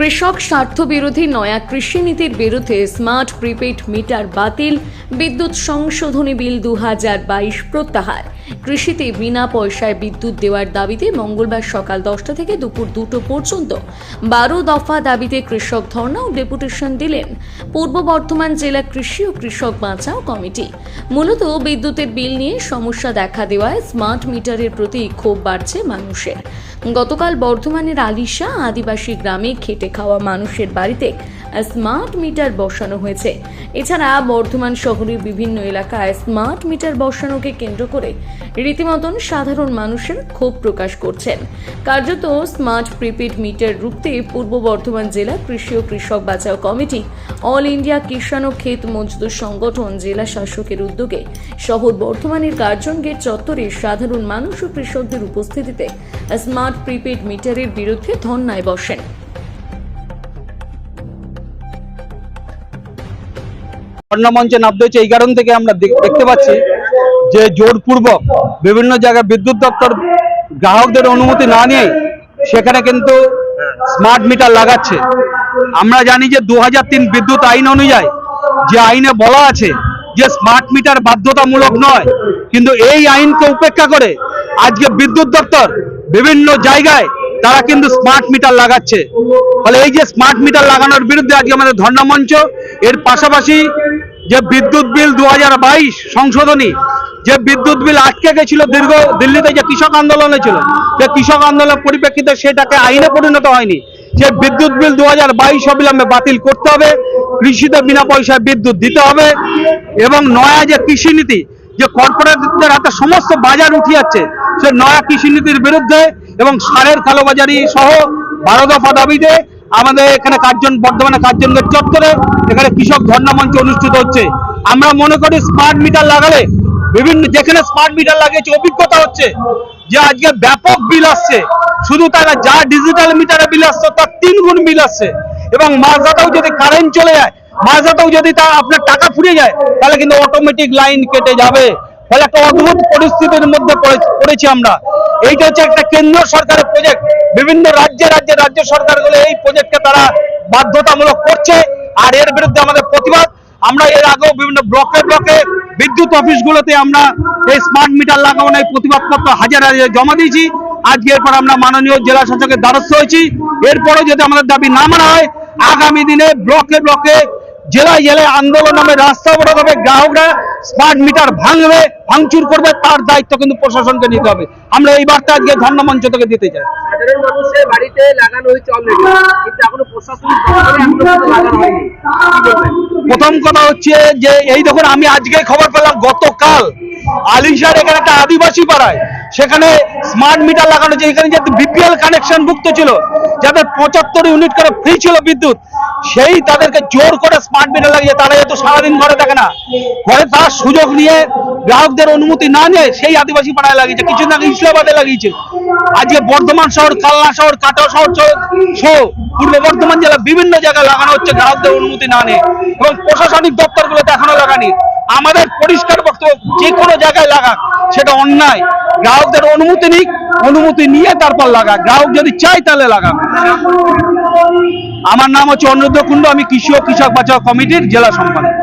কৃষক স্বার্থবিরোধী নয়া কৃষি নীতির বিরুদ্ধে স্মার্ট প্রিপেড মিটার বাতিল, বিদ্যুৎ সংশোধনী বিল দু বাইশ প্রত্যাহার। কৃষিতে বিনা পয়সায় বিদ্যুৎ দেওয়ার দাবিতে মঙ্গলবার সকাল দশটা থেকে দুপুর দুটো পর্যন্ত বারো দফা দাবিতে কৃষক ধর্ণা ও ডেপুটেশন দিলেন পূর্ব বর্ধমান জেলা কৃষি ও কৃষক বাঁচাও কমিটি। মূলত বিদ্যুতের বিল নিয়ে সমস্যা দেখা দেওয়ায় স্মার্ট মিটারের প্রতি ক্ষোভ বাড়ছে মানুষের। গতকাল বর্ধমানের আলিশা আদিবাসী গ্রামে খেটে খাওয়া মানুষের বাড়িতে স্মার্ট মিটার বসানো হয়েছে। এছাড়া বর্ধমান শহরের বিভিন্ন এলাকায় স্মার্ট মিটার বসানোকে কেন্দ্র করে রীতিমতন সাধারণ মানুষের ক্ষোভ প্রকাশ করছেন। কার্যত স্মার্ট প্রিপেড মিটার রুখতে পূর্ব বর্ধমান জেলা কৃষি ও কৃষক বাঁচাও কমিটি অল ইন্ডিয়া কিষাণ ও ক্ষেত মজদুর সংগঠন জেলা শাসকের উদ্যোগে শহর বর্ধমানের কার্জন গেট চত্বরে সাধারণ মানুষ ও কৃষকদের উপস্থিতিতে স্মার্ট প্রিপেড মিটারের বিরুদ্ধে ধর্নায় বসেন। মঞ্চে নামতে হচ্ছে এই কারণ থেকে আমরা দেখতে পাচ্ছি যে জোরপূর্বক বিভিন্ন জায়গায় বিদ্যুৎ দপ্তর গ্রাহকদের অনুমতি না নিয়ে সেখানে কিন্তু স্মার্ট মিটার লাগাচ্ছে। আমরা জানি যে দু হাজার তিন বিদ্যুৎ আইন অনুযায়ী যে আইনে বলা আছে যে স্মার্ট মিটার বাধ্যতামূলক নয়, কিন্তু এই আইনকে উপেক্ষা করে আজকে বিদ্যুৎ দপ্তর বিভিন্ন জায়গায় তারা কিন্তু স্মার্ট মিটার লাগাচ্ছে। ফলে এই যে স্মার্ট মিটার লাগানোর বিরুদ্ধে আজকে আমাদের ধর্ণা মঞ্চ, এর পাশাপাশি যে বিদ্যুৎ বিল দু হাজার বাইশ সংশোধনী, যে বিদ্যুৎ বিল আটকে গেছিল দীর্ঘ দিল্লিতে যে কৃষক আন্দোলন ছিল, যে কৃষক আন্দোলনের পরিপ্রেক্ষিতে সেটাকে আইনে পরিণত হয়নি, যে বিদ্যুৎ বিল দু হাজার বাইশ অবিলম্বে বাতিল করতে হবে, কৃষিতে বিনা পয়সায় বিদ্যুৎ দিতে হবে, এবং নয়া যে কৃষি নীতি, যে কর্পোরেটদের হাতে সমস্ত বাজার উঠে যাচ্ছে সে নয়া কৃষি নীতির বিরুদ্ধে এবং সারের কালোবাজারি সহ বারো দফা দাবিতে আমাদের এখানে কার্জন, বর্ধমানে কার্জনগেট চত্বরে এখানে কৃষক ধর্ণা মঞ্চ অনুষ্ঠিত হচ্ছে। আমরা মনে করি স্মার্ট মিটার লাগালে, বিভিন্ন যেখানে স্মার্ট মিটার লাগিয়েছে, অভিজ্ঞতা হচ্ছে যে আজকে ব্যাপক বিল আসছে। শুধু তারা যা ডিজিটাল মিটারে বিল আসছে, তার তিন গুণ বিল আসছে। এবং মাঝরাতেও যদি কারেন্ট চলে যায়, মাঝরাতেও যদি তা আপনার টাকা ফুরিয়ে যায়, তাহলে কিন্তু অটোমেটিক লাইন কেটে যাবে। ফলে একটা অদ্ভুত পরিস্থিতির মধ্যে পড়ে- পড়েছি আমরা। এইটা হচ্ছে একটা কেন্দ্র সরকারের প্রজেক্ট বিভিন্ন রাজ্যে রাজ্যে রাজ্য সরকারগুলো এই প্রজেক্টকে তারা বাধ্যতামূলক করছে, আর এর বিরুদ্ধে আমাদের প্রতিবাদ। আমরা এর আগেও বিভিন্ন ব্লকে ব্লকে বিদ্যুৎ অফিসগুলোতে আমরা এই স্মার্ট মিটার লাগানো প্রতিবাদপত্র হাজার হাজার জমা দিয়েছি। আজকে এরপর আমরা মাননীয় জেলা শাসকের দ্বারস্থ হয়েছি। এরপরে যদি আমাদের দাবি না মানা হয়, আগামী দিনে ব্লকে ব্লকে জেলায় জেলায় আন্দোলন নামে রাস্তা অবরোধ হবে গ্রাহকরা স্মার্ট মিটার ভাঙবে ভাঙচুর করবে তার দায়িত্ব কিন্তু প্রশাসনকে নিতে হবে। আমরা এই বার্তা আজকে ধর্ম মঞ্চ থেকে দিতে চাই। সাধারণ মানুষের বাড়িতে লাগানো হয়েছে অলরেডি কিন্তু এখনও প্রশাসনিক দপ্তরে এখনও কিন্তু লাগানো হয়নি। কি বলবেন? প্রথম কথা হচ্ছে যে এই দেখুন আমি আজকে খবর পেলাম গতকাল আলিশার এখানে একটা আদিবাসী পাড়ায় সেখানে স্মার্ট মিটার লাগানো হচ্ছে এখানে যে বিপিএল কানেকশন ভুক্ত ছিল যাদের পঁচাত্তর ইউনিট করে ফ্রি ছিল বিদ্যুৎ, সেই তাদেরকে জোর করে স্মার্ট মিটার লাগিয়েছে তারা যেহেতু সারাদিন ঘরে থাকে না, ঘরে তার সুযোগ নিয়ে গ্রাহকদের অনুমতি না নিয়ে সেই আদিবাসী পাড়ায় লাগিয়েছে। কিছুদিন আগে ইসলামাবাদে লাগিয়েছে। আজকে বর্ধমান শহর কালনা শহর, কাটোয়া শহর সহ পূর্ব বর্ধমান জেলা বিভিন্ন জায়গায় লাগানো হচ্ছে গ্রাহকদের অনুমতি না নিয়ে এবং প্রশাসনিক দপ্তরগুলোতে এখনও লাগানি। আমাদের পরিষ্কার বক্তব্য, যে কোনো জায়গায় লাগা সেটা অন্যায়। গ্রাহকদের অনুমতি নিক, অনুমতি নিয়ে তারপর লাগা গ্রাহক যদি চাই তাহলে লাগা আমার নাম হচ্ছে অনুরুদ্ধ কুণ্ড, আমি কৃষি ও কৃষক বাঁচাও কমিটির জেলা সম্পাদক।